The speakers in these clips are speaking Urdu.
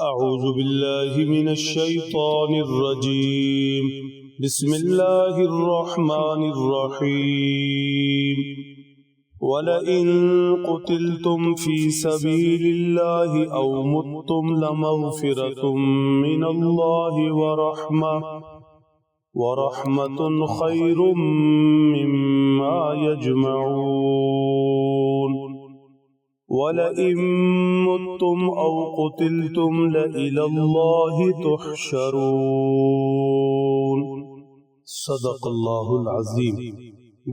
أعوذ بالله من الشيطان الرجيم. بسم الله الرحمن الرحيم. ولئن قتلتم في سبيل الله أو متم لمغفرة من الله ورحمة ورحمة خير مما يجمعون. ولئن متم أو قتلتم لإلى الله تحشرون. صدق اللہ العظیم.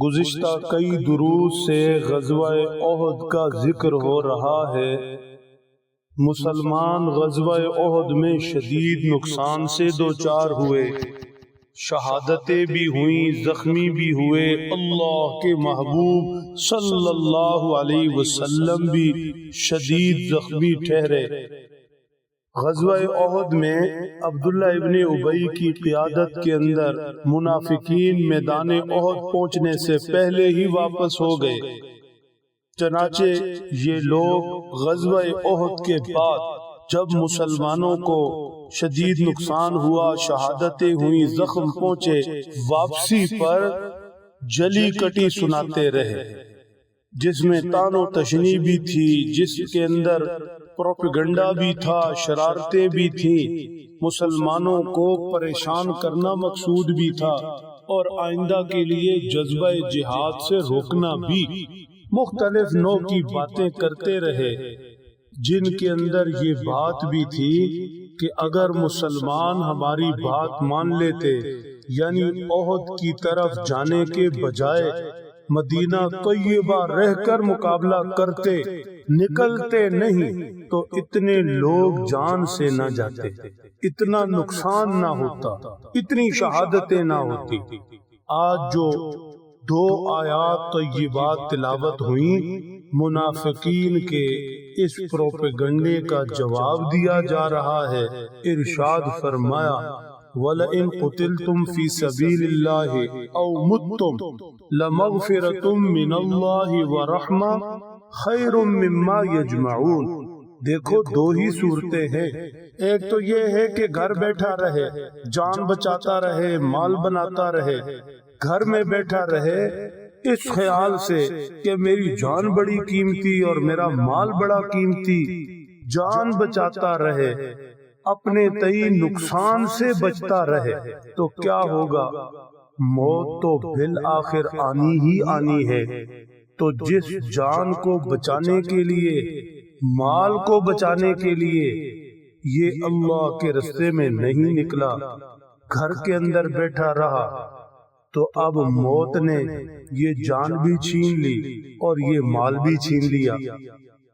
گزشتہ کئی دروس سے غزوہ عہد کا ذکر ہو رہا ہے۔ مسلمان غزوہ عہد میں شدید نقصان سے دوچار ہوئے۔ شہادتیں بھی ہوئیں زخمی بھی ہوئے اللہ کے محبوب صلی اللہ علیہ وسلم بھی شدید زخمی ٹھہرے۔ غزوہ عہد میں عبداللہ ابن ابئی کی قیادت کے اندر منافقین میدان عہد پہنچنے سے پہلے ہی واپس ہو گئے۔ چنانچہ یہ لوگ غزوہ عہد کے بعد جب مسلمانوں کو شدید نقصان ہوا شہادتیں ہوئی زخم پہنچے واپسی پر جلی کٹی سناتے رہے جس میں تان و تشنی بھی تھی جس کے اندر پروپگنڈا بھی تھا شرارتیں بھی تھی مسلمانوں کو پریشان کرنا مقصود بھی تھا اور آئندہ کے لیے جذبہ جہاد سے روکنا بھی مختلف نو کی باتیں کرتے رہے۔ جن کے اندر یہ بات بھی تھی کہ اگر مسلمان ہماری بات مان لیتے یعنی عہد کی طرف جانے کے بجائے مدینہ طیبہ رہ کر مقابلہ کرتے نکلتے نہیں تو اتنے لوگ جان سے نہ جاتے اتنا نقصان نہ ہوتا اتنی شہادتیں نہ ہوتی۔ آج جو دو آیات طیبات تلاوت ہوئیں منافقین کے اس پروپیگنڈے کا جواب دیا جا رہا ہے۔ ارشاد فرمایا، وَلَئِن قُتِلْتُمْ فِي سَبِيلِ اللَّهِ أَوْ مُتْتُمْ لَمَغْفِرَةٌ مِّنَ اللَّهِ وَرَحْمَةٌ خَيْرٌ مِّمَّا يَجْمَعُونَ۔ دیکھو، دو ہی صورتیں ہیں۔ ایک تو یہ ہے کہ گھر بیٹھا رہے، جان بچاتا رہے، مال بناتا رہے، گھر میں بیٹھا رہے اس خیال سے کہ میری جان بڑی قیمتی اور میرا مال بڑا قیمتی جان بچاتا رہے، اپنے تئی نقصان سے بچتا رہے، تو کیا ہوگا؟ موت تو بالآخر آنی ہی آنی ہے۔ تو جس جان کو بچانے کے لیے، مال کو بچانے کے لیے یہ اللہ کے رستے میں نہیں نکلا، گھر کے اندر بیٹھا رہا۔ تو اب موت نے یہ جان بھی چھین لی اور یہ مال بھی چھین لیا۔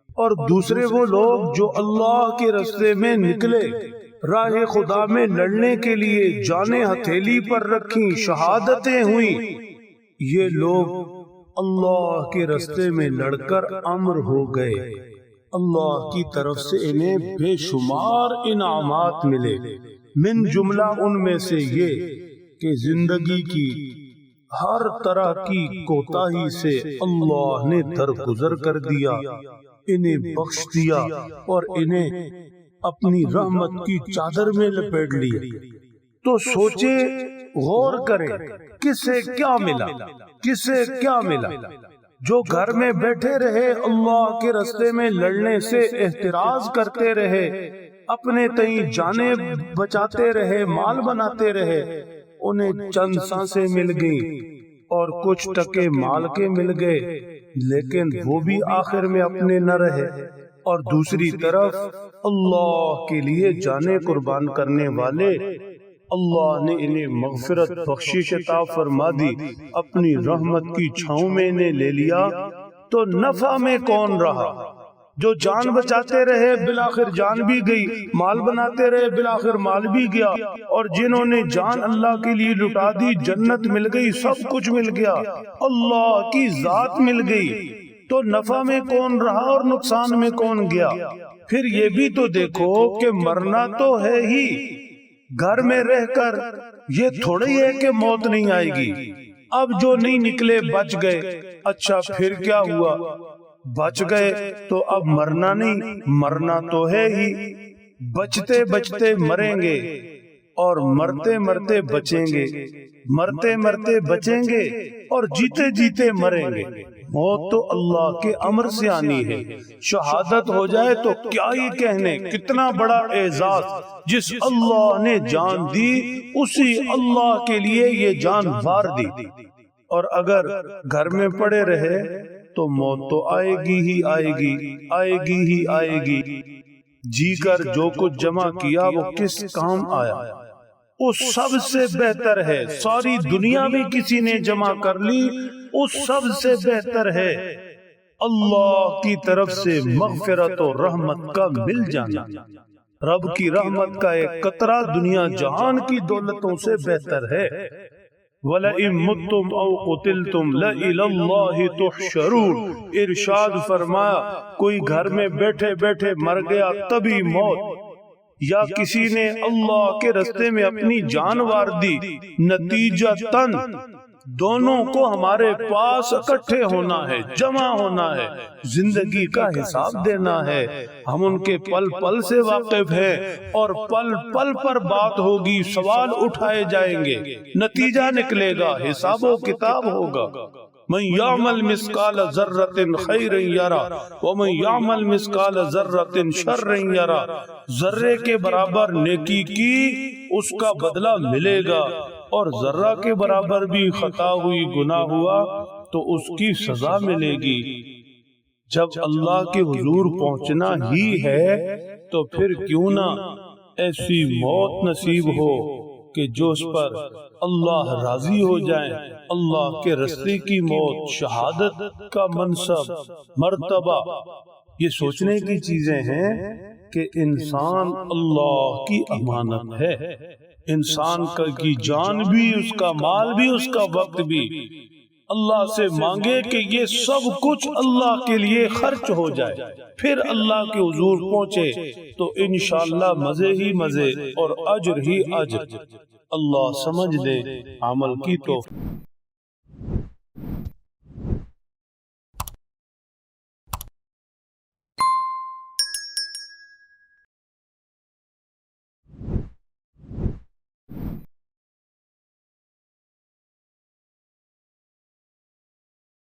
اور دوسرے وہ لوگ جو اللہ کے رستے میں نکلے راہ خدا میں لڑنے کے لیے جانے ہتھیلی پر رکھی شہادتیں ہوئیں۔ یہ لوگ اللہ کے رستے میں لڑ کر امر ہو گئے۔ اللہ کی طرف سے انہیں بے شمار انعامات ملے۔ من جملہ ان میں سے یہ کہ زندگی کی ہر طرح کی کوتاہی سے اللہ نے درگزر کر دیا، انہیں بخش دیا اور انہیں اپنی رحمت کی چادر میں لپیٹ لیا تو سوچے، غور کرے، کسے کیا ملا؟ کسے کیا ملا؟ جو گھر میں بیٹھے رہے، اللہ کے رستے میں لڑنے سے احتراز کرتے رہے، اپنے تئیں جانے بچاتے رہے، مال بناتے رہے۔ انہیں چند سانسیں مل گئی اور کچھ ٹکے مال کے مل گئے لیکن وہ بھی آخر میں اپنے نہ رہے۔ اور دوسری طرف اللہ کے لیے جانے قربان کرنے والے۔ اللہ نے انہیں مغفرت بخشش عطا فرما دی۔ اپنی رحمت کی چھاؤں میں انہیں لے لیا۔ تو نفع میں کون رہا؟ جو جان بچاتے رہے بلاخر جان بھی گئی مال بناتے رہے بلاخر مال بھی گیا اور جنہوں نے جان اللہ کے لیے لٹا دی جنت مل گئی سب کچھ مل گیا۔ اللہ کی ذات مل گئی تو نفع میں کون رہا اور نقصان میں کون گیا؟ پھر یہ بھی تو دیکھو کہ مرنا تو ہے ہی۔ گھر میں رہ کر یہ تھوڑی ہے کہ موت نہیں آئے گی۔ اب جو نہیں نکلے بچ گئے۔ اچھا پھر کیا ہوا؟ بچ گئے تو اب مرنا نہیں، مرنا تو ہے ہی۔ بچتے بچتے مریں گے اور مرتے مرتے بچیں گے۔ مرتے مرتے بچیں گے اور جیتے جیتے مریں گے۔ موت تو اللہ کے امر سے آنی ہے۔ شہادت ہو جائے تو کیا ہی کہنے۔ کتنا بڑا اعزاز۔ جس اللہ نے جان دی، اسی اللہ کے لیے یہ جان وار دی۔ اور اگر گھر میں پڑے رہے تو موت تو آئے گی ہی آئے گی آئے گی ہی آئے گی۔ جی کر جو کچھ جمع کیا، وہ کس کام آیا؟ وہ سب سے بہتر ہے۔ ساری دنیا بھی کسی نے جمع کر لی اس سب سے بہتر ہے۔ اللہ کی طرف سے مغفرت و رحمت کا مل جانا۔ رب کی رحمت کا ایک قطرہ دنیا جہان کی دولتوں سے بہتر ہے۔ وَلَئِن مُتُّمْ أَوْ قُتِلْتُمْ لَإِلَى اللَّهِ تُحْشَرُونَ۔ ارشاد فرمایا کوئی گھر میں بیٹھے بیٹھے مر گیا تبھی موت۔ یا کسی نے اللہ کے رستے میں اپنی جانوار دی نتیجہ تن۔ دونوں کو ہمارے پاس اکٹھے ہونا ہے جمع ہونا ہے زندگی کا حساب دینا ہے۔ ہم ان کے پل پل سے واقف ہیں اور پل پل پر بات ہوگی سوال اٹھائے جائیں گے۔ نتیجہ نکلے گا حساب و کتاب ہوگا۔ من یعمل مسکال ذرت خیر یرا ومن یعمل مسکال ذرت شر یرا۔ ذرے کے برابر نیکی کی اس کا بدلہ ملے گا۔ اور ذرہ کے برابر بھی خطا ہوئی، گناہ ہوا، تو اس کی سزا ملے گی۔ جب اللہ کے حضور پہنچنا ہی ہے، تو پھر کیوں نہ ایسی موت نصیب ہو کہ جو اس پر اللہ راضی ہو جائیں اللہ کے رستے کی موت، شہادت کا منصب، مرتبہ۔ یہ سوچنے کی چیزیں ہیں کہ انسان اللہ کی امانت ہے۔ انسان کی جان بھی، اس کا مال بھی، اس کا وقت بھی۔ اللہ سے مانگے کہ یہ سب کچھ اللہ کے لیے خرچ ہو جائے۔ پھر اللہ کے حضور پہنچے تو انشاءاللہ مزے ہی مزے اور اجر ہی اجر۔ اللہ سمجھ لے، عمل کی تو